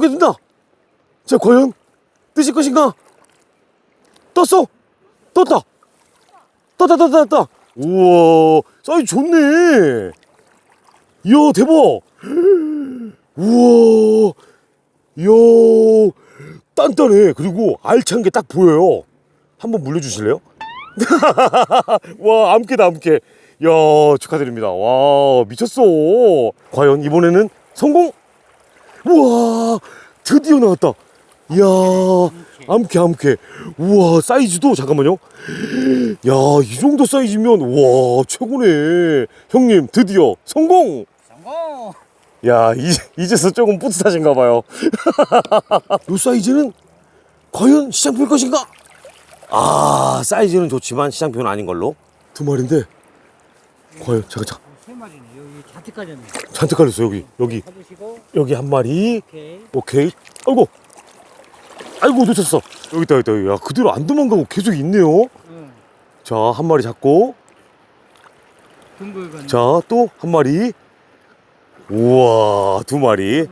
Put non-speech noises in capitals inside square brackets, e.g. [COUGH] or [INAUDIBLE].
공개된다. 자, 과연 뜨실 것인가? 떴어. 떴다. 떴다, 떴다, 떴다. 우와, 사이즈 좋네. 이야, 대박. 우와, 이야, 단단해. 그리고 알찬 게 딱 보여요. 한번 물려주실래요? [LAUGHS] 와, 암캐다, 암캐. 야, 축하드립니다. 와, 미쳤어. 과연 이번에는 성공? 우와, 드디어 나왔다. 이야, 암캐, 암캐. 우와, 사이즈도, 잠깐만요. 야, 이 정도 사이즈면, 와, 최고네. 형님, 드디어 성공! 성공! 야, 이제, 이제서 조금 뿌듯하신가 봐요. [LAUGHS] 요 사이즈는 과연 시장표일 것인가? 아, 사이즈는 좋지만 시장표는 아닌 걸로. 두 마리인데, 과연, 잠깐, 잠깐. 잔뜩 가졌네. 잔뜩 깔렸어, 여기. 여기. 잡으시고, 여기 한 마리. 오케이. 오케이. 아이고. 아이고, 놓쳤어. 여기 있다, 여기 있다. 야, 그대로 안 도망가고 계속 있네요. 응. 자, 한 마리 잡고. 둥글건. 자, 또 한 마리. 우와, 두 마리.